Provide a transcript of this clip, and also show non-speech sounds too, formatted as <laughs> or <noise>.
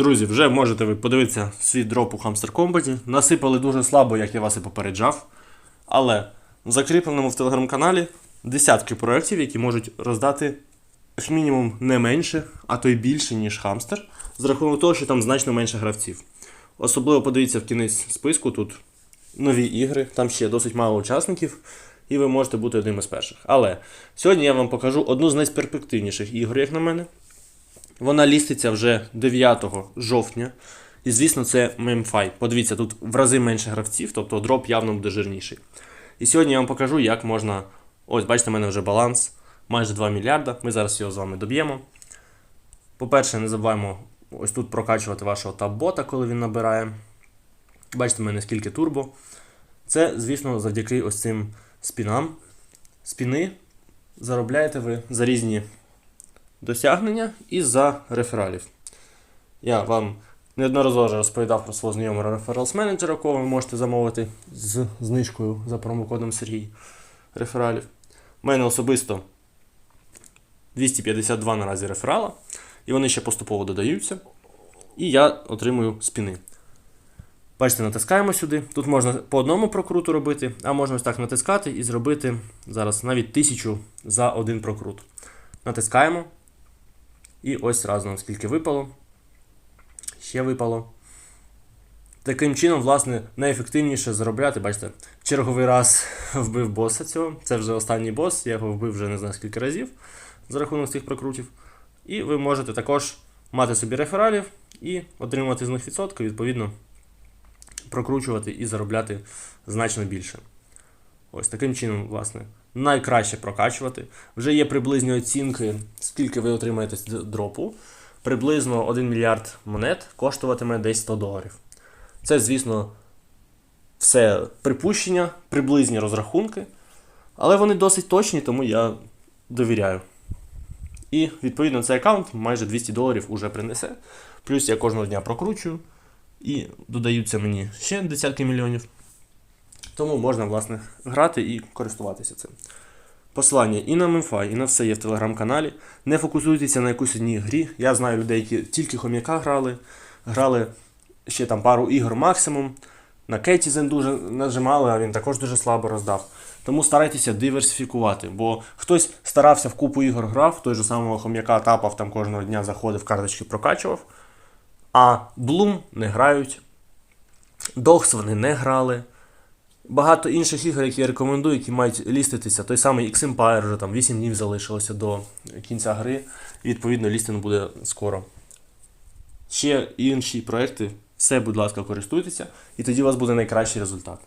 Друзі, вже можете ви подивитися свій дроп у Hamster Combat. Насипали дуже слабо, як я вас і попереджав. Але в закріпленому в телеграм-каналі десятки проєктів, які можуть роздати як мінімум не менше, а то й більше, ніж хамстер, з рахунок того, що там значно менше гравців. Особливо подивіться в кінець списку тут нові ігри, там ще досить мало учасників, і ви можете бути одним із перших. Але сьогодні я вам покажу одну з найперспективніших ігор, як на мене. Вона ліститься вже 9 жовтня. І, звісно, це Memfy. Подивіться, тут в рази менше гравців, тобто дроп явно буде жирніший. І сьогодні я вам покажу, як можна. Ось, бачите, в мене вже баланс майже 2 мільярда. Ми зараз його з вами доб'ємо. По-перше, не забуваємо ось тут прокачувати вашого таб-бота, коли він набирає. Бачите, в мене скільки турбо. Це, звісно, завдяки ось цим спінам. Спіни заробляєте ви за різні досягнення і за рефералів. Я вам неодноразово вже розповідав про свого знайомого рефералс менеджера, якого ви можете замовити з знижкою за промокодом Сергій рефералів. У мене особисто 252 наразі реферала, і вони ще поступово додаються. І я отримую спіни. Бачите, натискаємо сюди. Тут можна по одному прокруту робити, а можна ось так натискати і зробити зараз навіть тисячу за один прокрут. Натискаємо. І ось разом скільки випало. Ще випало. Таким чином, власне, найефективніше заробляти, бачите, черговий раз <laughs> вбив боса цього. Це вже останній бос, я його вбив вже не знаю скільки разів за рахунок цих прокрутів. І ви можете також мати собі рефералів і отримувати з них відсотки, відповідно, прокручувати і заробляти значно більше. Ось таким чином, власне, найкраще прокачувати. Вже є приблизні оцінки, скільки ви отримаєте з дропу. Приблизно 1 мільярд монет коштуватиме десь 100 доларів. Це, звісно, все припущення, приблизні розрахунки, але вони досить точні, тому я довіряю. І, відповідно, цей аккаунт майже 200 доларів уже принесе. Плюс я кожного дня прокручую і додаються мені ще десятки мільйонів. Тому можна, власне, грати і користуватися цим. Посилання і на Memfy, і на все є в телеграм-каналі. Не фокусуйтеся на якусь одній грі. Я знаю людей, які тільки хом'яка грали, грали ще там пару ігор максимум. На Кетізен дуже нажимали, а він також дуже слабо роздав. Тому старайтеся диверсифікувати, бо хтось старався в купу ігор грав, той же самого хом'яка тапав, там кожного дня заходив, карточки прокачував. А Bloom не грають. Дохс вони не грали. Багато інших ігор, які я рекомендую, які мають ліститися. Той самий X-Empire вже там 8 днів залишилося до кінця гри. І відповідно лістинг буде скоро. Ще інші проекти. Все, будь ласка, користуйтеся, і тоді у вас буде найкращий результат.